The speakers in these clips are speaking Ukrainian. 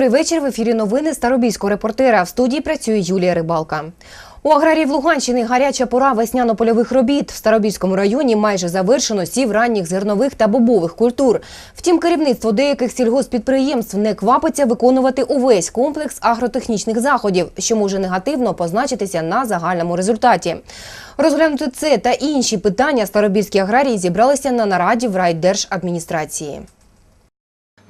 Добрий вечір. В ефірі новини Старобільського репортера. В студії працює Юлія Рибалка. У аграріїв Луганщини гаряча пора весняно-польових робіт. В Старобільському районі майже завершено сів ранніх зернових та бобових культур. Втім, керівництво деяких сільгоспідприємств не квапиться виконувати увесь комплекс агротехнічних заходів, що може негативно позначитися на загальному результаті. Розглянути це та інші питання старобільські аграрії зібралися на нараді в райдержадміністрації.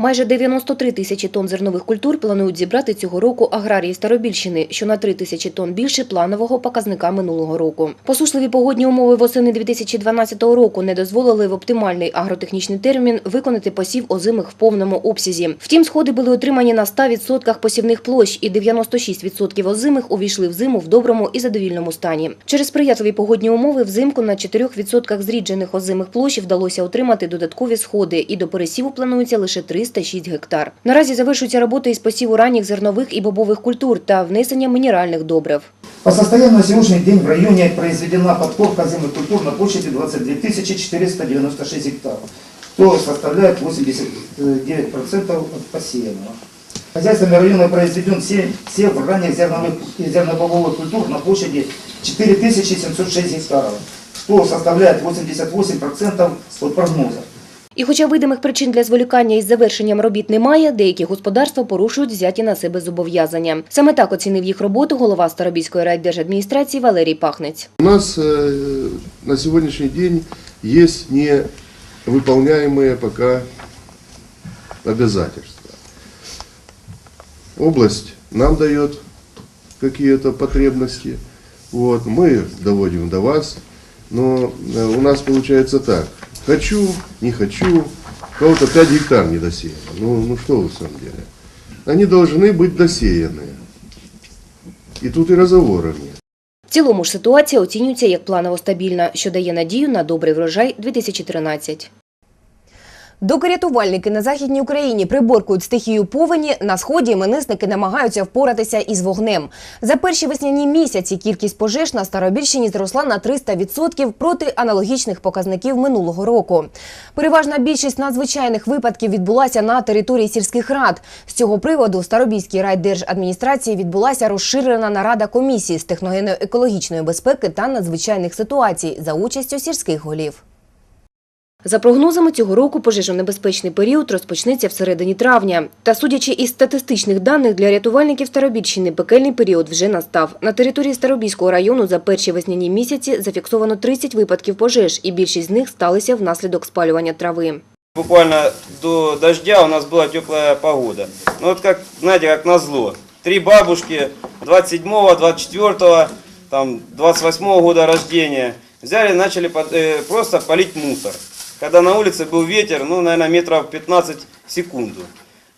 Майже 93 тисячі тонн зернових культур планують зібрати цього року аграрії Старобільщини, що на 3 тисячі тонн більше планового показника минулого року. Посушливі погодні умови восени 2012 року не дозволили в оптимальний агротехнічний термін виконати посів озимих в повному обсязі. Втім, сходи були отримані на 100% посівних площ, і 96% озимих увійшли в зиму в доброму і задовільному стані. Через сприятливі погодні умови взимку на 4% зріджених озимих площ вдалося отримати додаткові сходи, і до пересіву планується лише 306 гектар. Наразі завершуються роботи із посіву ранніх зернових і бобових культур та внесення мінеральних добрив. По состоянию на сегодняшний день в районе произведена подкорка зимых культур на площади 22 496 гектаров, что составляет 89% от посеянного. Хозяйствами района произведен се- сев ранних зерновых и зернобобовых культур на площади 4706 гектаров, что составляет 88% от прогноза. І хоча видимих причин для зволікання із завершенням робіт немає, деякі господарства порушують взяті на себе зобов'язання. Саме так оцінив їх роботу голова Старобільської райдержадміністрації Валерій Пахнець. У нас э, на сегодняшний день есть невыполняемые пока обязательства. Область нам дает какие-то потребности, вот, мы доводим до вас, но э, у нас получается так, хочу, не хочу, у кого-то 5 гектар не досеяно, ну, ну что вы в самом деле, они должны быть досеяны, и тут и разговора нет. В цілому ж ситуація оцінюється як планово стабільна, що дає надію на добрий врожай 2013. Доки рятувальники на західній Україні приборкують стихію повені, на сході іменинники намагаються впоратися із вогнем. За перші весняні місяці кількість пожеж на Старобільщині зросла на 300% проти аналогічних показників минулого року. Переважна більшість надзвичайних випадків відбулася на території сільських рад. З цього приводу в Старобільській райдержадміністрації відбулася розширена нарада комісії з техногенно-екологічної безпеки та надзвичайних ситуацій за участю сільських голів. За прогнозами цього року пожежонебезпечний період розпочнеться всередині травня. Та судячи із статистичних даних для рятувальників Старобільщини, пекельний період вже настав. На території Старобільського району за перші весняні місяці зафіксовано 30 випадків пожеж, і більшість з них сталися внаслідок спалювання трави. Буквально до дождя у нас была теплая погода. Ну вот как, знаете, как назло. Три бабушки 27-го, 24-го, там 28-го года рождения взяли, под- э, просто полить мусор. Когда на улице был ветер, ну, наверное, метров 15 в секунду.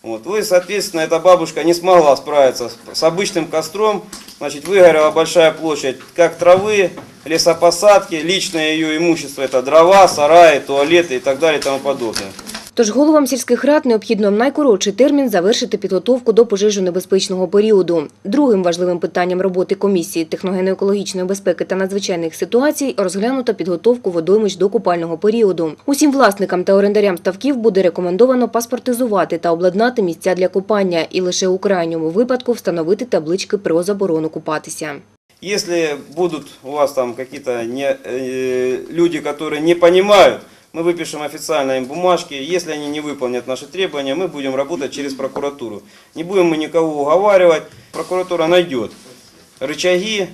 Вот. Вы, соответственно, эта бабушка не смогла справиться с обычным костром. Значит, выгорела большая площадь как травы, лесопосадки, личное ее имущество, это дрова, сараи, туалеты и так далее и тому подобное. Тож головам сільських рад необхідно в найкоротший термін завершити підготовку до пожежонебезпечного періоду. Другим важливим питанням роботи комісії техногенно-екологічної безпеки та надзвичайних ситуацій розглянуто підготовку водоймищ до купального періоду. Усім власникам та орендарям ставків буде рекомендовано паспортизувати та обладнати місця для купання і лише у крайньому випадку встановити таблички про заборону купатися. Если будут у вас там какие-то не, э, люди, которые не понимают, мы выпишем официально им бумажки. Если они не выполнят наши требования, мы будем работать через прокуратуру. Не будем мы никого уговаривать. Прокуратура найдет рычаги,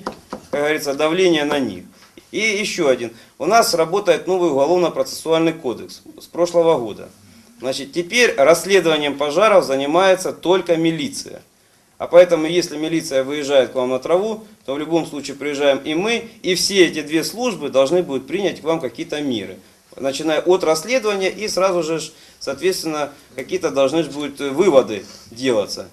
как говорится, давление на них. И еще один. У нас работает новый уголовно-процессуальный кодекс с прошлого года. Значит, теперь расследованием пожаров занимается только милиция. А поэтому, если милиция выезжает к вам на траву, то в любом случае приезжаем и мы, и все эти две службы должны будут принять к вам какие-то меры. Начиная от расследования и сразу же, ж, соответственно, какие-то должны ж будут э, выводы делаться.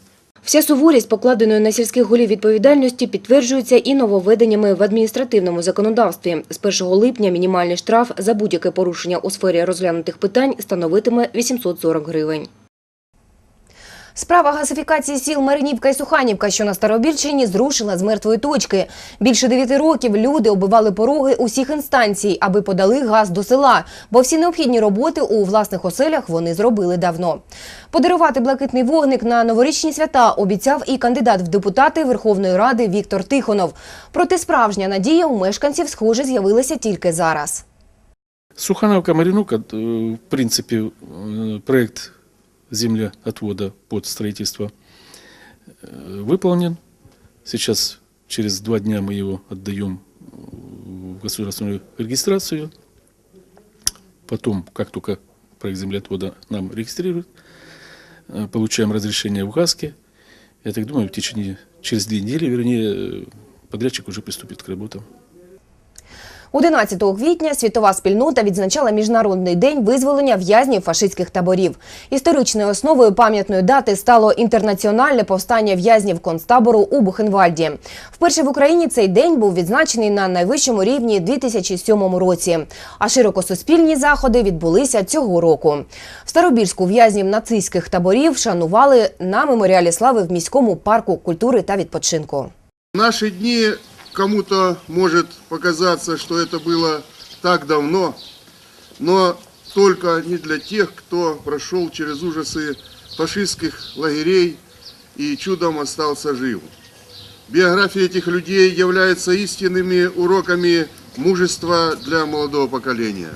Вся суворість, покладеної на сільських голів відповідальності, підтверджується і нововведеннями в адміністративному законодавстві. З 1 липня мінімальний штраф за будь-яке порушення у сфері розглянутих питань становитиме 840 гривень. Справа газифікації сіл Маринівка і Суханівка, що на Старобільщині, зрушила з мертвої точки. Більше дев'яти років люди оббивали пороги усіх інстанцій, аби подали газ до села, бо всі необхідні роботи у власних оселях вони зробили давно. Подарувати блакитний вогник на новорічні свята обіцяв і кандидат в депутати Верховної Ради Віктор Тихонов. Проте справжня надія у мешканців, схоже, з'явилася тільки зараз. Сухановка Маринука, э, в принципе, э, проект землеотвода под строительство э, выполнен. Сейчас через два дня мы его отдаем в государственную регистрацию. Потом, как только проект землеотвода нам регистрируют, э, получаем разрешение в ГАСКе. Я так думаю, в течение, через две недели, вернее, э, подрядчик уже приступит к работам. 11 квітня світова спільнота відзначала Міжнародний день визволення в'язнів фашистських таборів. Історичною основою пам'ятної дати стало інтернаціональне повстання в'язнів концтабору у Бухенвальді. Вперше в Україні цей день був відзначений на найвищому рівні 2007 році. А широкосуспільні заходи відбулися цього року. В Старобільську в'язнів нацистських таборів шанували на меморіалі слави в міському парку культури та відпочинку. В наши дни кому-то может показаться, что это было так давно, но только не для тех, кто прошел через ужасы фашистских лагерей и чудом остался жив. Биография этих людей является истинными уроками мужества для молодого поколения.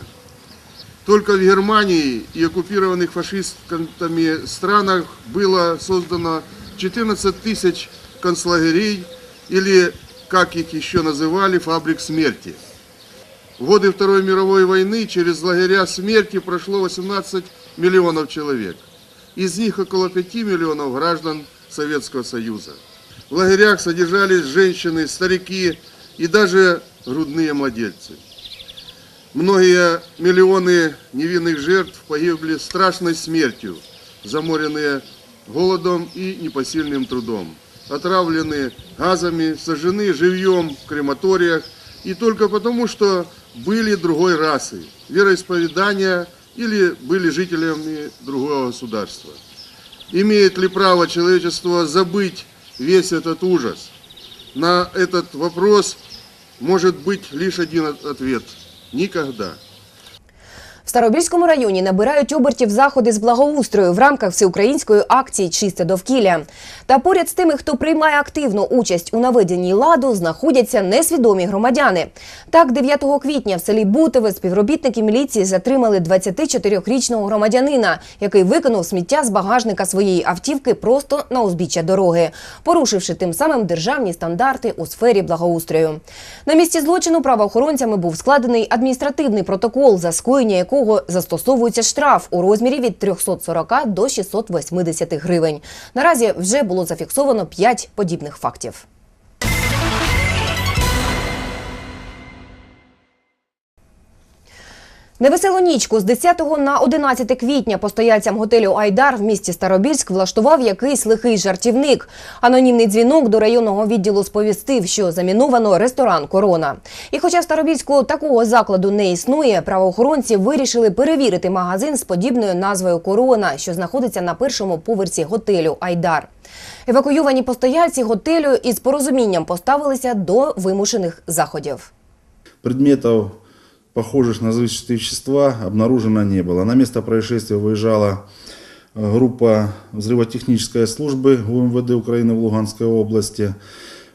Только в Германии и оккупированных фашистами странах было создано 14 тысяч концлагерей или, как их еще называли, фабрик смерти. В годы Второй мировой войны через лагеря смерти прошло 18 миллионов человек. Из них около 5 миллионов граждан Советского Союза. В лагерях содержались женщины, старики и даже грудные младельцы. Многие миллионы невинных жертв погибли страшной смертью, заморенные голодом и непосильным трудом, отравлены газами, сожжены живьем в крематориях и только потому, что были другой расы, вероисповедания или были жителями другого государства. Имеет ли право человечество забыть весь этот ужас? На этот вопрос может быть лишь один от- ответ – никогда. Старобільському районі набирають обертів заходи з благоустрою в рамках всеукраїнської акції Чисте довкілля. Та поряд з тими, хто приймає активну участь у наведенні ладу, знаходяться несвідомі громадяни. Так, 9 квітня в селі Бутове співробітники міліції затримали 24-річного громадянина, який викинув сміття з багажника своєї автівки просто на узбіччя дороги, порушивши тим самим державні стандарти у сфері благоустрою. На місці злочину правоохоронцями був складений адміністративний протокол, за скоєння якого застосовується штраф у розмірі від 340 до 680 гривень. Наразі вже було зафіксовано 5 подібних фактів. Невеселу нічку з 10 на 11 квітня постояльцям готелю Айдар в місті Старобільськ влаштував якийсь лихий жартівник. Анонімний дзвінок до районного відділу сповістив, що заміновано ресторан Корона. І хоча в Старобільську такого закладу не існує, правоохоронці вирішили перевірити магазин з подібною назвою Корона, що знаходиться на першому поверсі готелю Айдар. Евакуйовані постояльці готелю із порозумінням поставилися до вимушених заходів. Предметов, похожих на взрывчатые вещества, обнаружено не было. На место происшествия выезжала э, группа взрывотехнической службы УМВД Украины в Луганской области.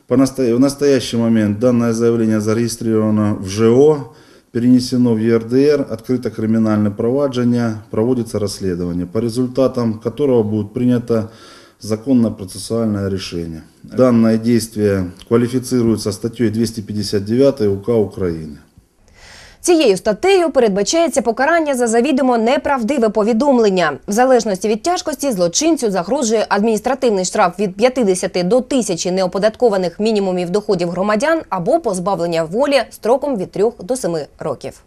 По насто- В настоящий момент данное заявление зарегистрировано в ЖО, перенесено в ЕРДР, открыто криминальное проваджение, проводится расследование, по результатам которого будет принято законно-процессуальное решение. Данное действие квалифицируется статьей 259 УК Украины. Цією статтею передбачається покарання за завідомо неправдиве повідомлення. В залежності від тяжкості злочинцю загрожує адміністративний штраф від 50 до 1000 неоподаткованих мінімумів доходів громадян або позбавлення волі строком від 3 до 7 років.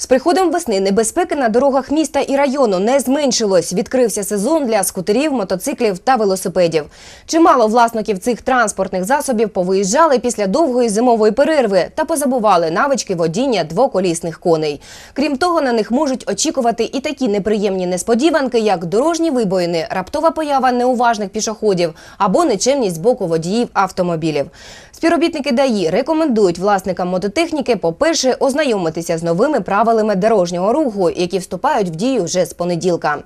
З приходом весни небезпеки на дорогах міста і району не зменшилось. Відкрився сезон для скутерів, мотоциклів та велосипедів. Чимало власників цих транспортних засобів повиїжджали після довгої зимової перерви та позабували навички водіння двоколісних коней. Крім того, на них можуть очікувати і такі неприємні несподіванки, як дорожні вибоїни, раптова поява неуважних пішоходів або нечемність з боку водіїв автомобілів. Співробітники ДАІ рекомендують власникам мототехніки, по-перше, ознайомитися з новими правилами дорожнього руху, які вступають в дію вже з понеділка.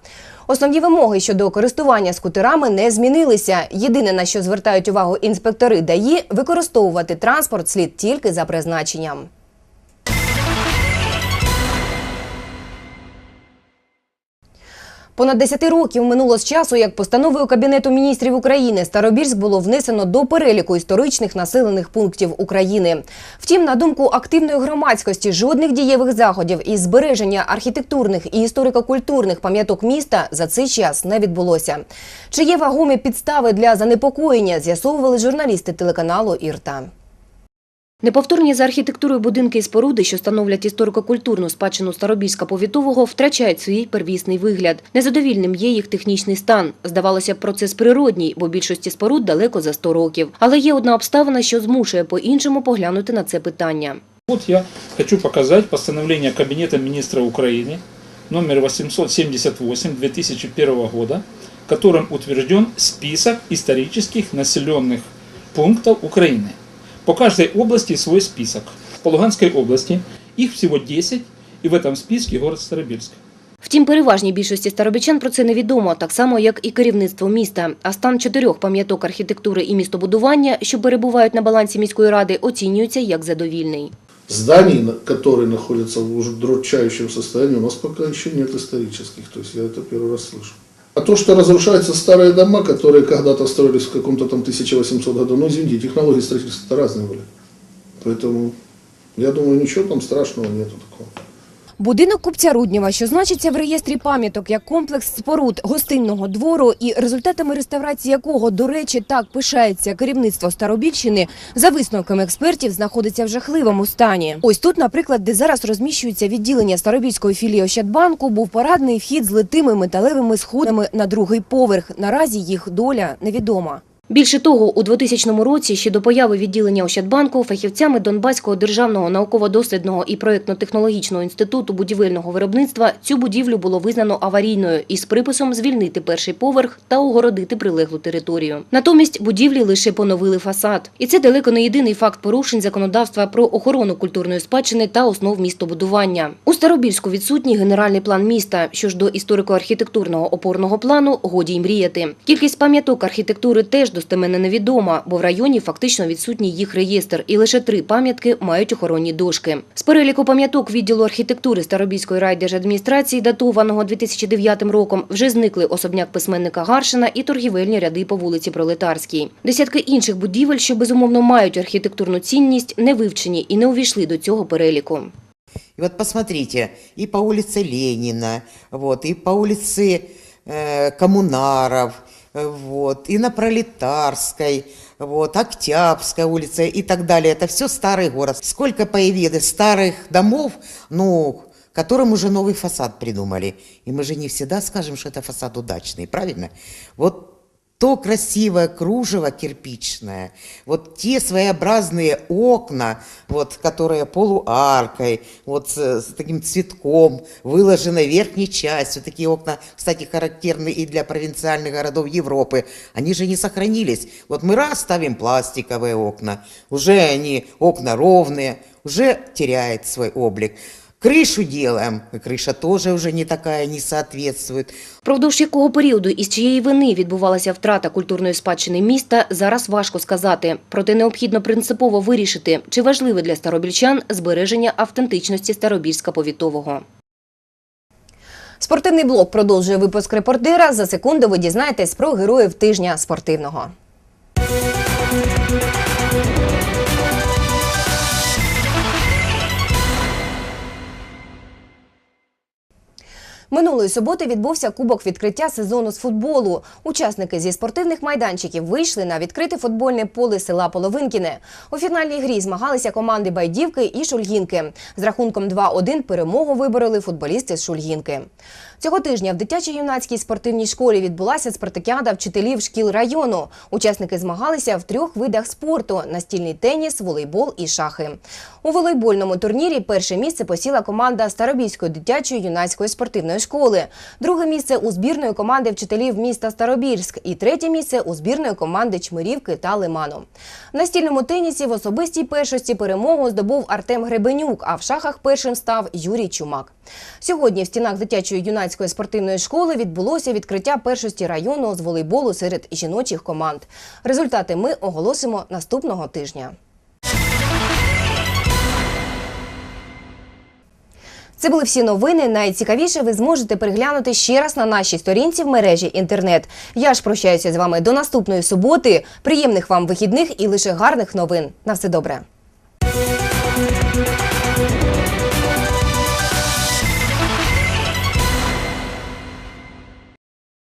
Основні вимоги щодо користування скутерами не змінилися. Єдине на що звертають увагу інспектори ДАІ – використовувати транспорт слід тільки за призначенням. Понад 10 років минуло з часу, як постановою Кабінету міністрів України Старобільськ було внесено до переліку історичних населених пунктів України. Втім, на думку активної громадськості, жодних дієвих заходів із збереження архітектурних і історико-культурних пам'яток міста за цей час не відбулося. Чи є вагомі підстави для занепокоєння, з'ясовували журналісти телеканалу Ірта. Неповторні за архітектурою будинки і споруди, що становлять історико-культурну спадщину Старобільська повітового, втрачають свій первісний вигляд. Незадовільним є їх технічний стан. Здавалося б, процес природній, бо більшості споруд далеко за 100 років. Але є одна обставина, що змушує по-іншому поглянути на це питання. Вот я хочу показать постановление Кабинета министра Украины номер 878 2001 года, которым утвержден список исторических населенных пунктов Украины. По каждой области свой список. По Луганской области их всего 10, и в этом списке город Старобельск. Втім, переважній більшості старобічан про це невідомо, так само як і керівництво міста. А стан чотирьох пам'яток архітектури і містобудування, що перебувають на балансі міської ради, оцінюється як задовільний. Зданий, на- которые находятся в удручающем состоянии, у нас пока еще нет исторических. То есть я это первый раз слышу. А то, что разрушаются старые дома, которые когда-то строились в каком-то там 1800 году, ну извините, технологии строительства разные были. Поэтому я думаю, ничего там страшного нету такого. Будинок купця Руднєва, що значиться в реєстрі пам'яток як комплекс споруд гостинного двору, і результатами реставрації якого, до речі, так пишається керівництво Старобільщини, за висновками експертів, знаходиться в жахливому стані. Ось тут, наприклад, де зараз розміщується відділення Старобільської філії Ощадбанку, був парадний вхід з литими металевими сходами на другий поверх. Наразі їх доля невідома. Більше того, у 2000 році, ще до появи відділення Ощадбанку, фахівцями Донбаського державного науково-дослідного і проєктно-технологічного інституту будівельного виробництва цю будівлю було визнано аварійною із приписом звільнити перший поверх та огородити прилеглу територію. Натомість будівлі лише поновили фасад. І це далеко не єдиний факт порушень законодавства про охорону культурної спадщини та основ містобудування. У Старобільську відсутній генеральний план міста. Що ж до історико-архітектурного опорного плану, годі й мріяти. Кількість пам'яток архітектури теж достеменно невідома, бо в районі фактично відсутній їх реєстр, і лише три пам'ятки мають охоронні дошки. З переліку пам'яток відділу архітектури Старобільської райдержадміністрації, датованого 2009 роком, вже зникли особняк письменника Гаршина і торгівельні ряди по вулиці Пролетарській. Десятки інших будівель, що безумовно мають архітектурну цінність, не вивчені і не увійшли до цього переліку. И вот посмотрите, и по улице Ленина, вот, и по улице э, Коммунаров, вот, и на Пролетарской, вот, Октябрьская улица и так далее. Это все старый город. Сколько появилось старых домов, ну, которым уже новый фасад придумали. И мы же не всегда скажем, что это фасад удачный, правильно? Вот то красивое кружево кирпичное, вот те своеобразные окна, вот, которые полуаркой, вот с, с таким цветком, выложены верхней частью, такие окна, кстати, характерны и для провинциальных городов Европы, они же не сохранились. Вот мы раз ставим пластиковые окна, уже они окна ровные, уже теряет свой облик. Крышу делаем, и крыша тоже уже не такая, не соответствует. Впродовж якого періоду і з чиєї вини відбувалася втрата культурної спадщини міста, зараз важко сказати. Проте необхідно принципово вирішити, чи важливе для старобільчан збереження автентичності Старобільська повітового. Спортивний блок продовжує випуск репортера. За секунду ви дізнаєтесь про героїв тижня спортивного. Минулої суботи відбувся кубок відкриття сезону з футболу. Учасники зі спортивних майданчиків вийшли на відкрите футбольне поле села Половинкіне. У фінальній грі змагалися команди Байдівки і Шульгінки. З рахунком 2-1 перемогу вибороли футболісти з Шульгінки. Цього тижня в дитячо-юнацькій спортивній школі відбулася спартакіада вчителів шкіл району. Учасники змагалися в трьох видах спорту: настільний теніс, волейбол і шахи. У волейбольному турнірі перше місце посіла команда Старобільської дитячої юнацької спортивної школи, друге місце у збірної команди вчителів міста Старобільськ і третє місце у збірної команди Чмирівки та Лиману. В настільному тенісі в особистій першості перемогу здобув Артем Гребенюк, а в шахах першим став Юрій Чумак. Сьогодні в стінах дитячої юнацької спортивної школи відбулося відкриття першості району з волейболу серед жіночих команд. Результати ми оголосимо наступного тижня. Це були всі новини. Найцікавіше ви зможете переглянути ще раз на нашій сторінці в мережі інтернет. Я ж прощаюся з вами до наступної суботи. Приємних вам вихідних і лише гарних новин. На все добре.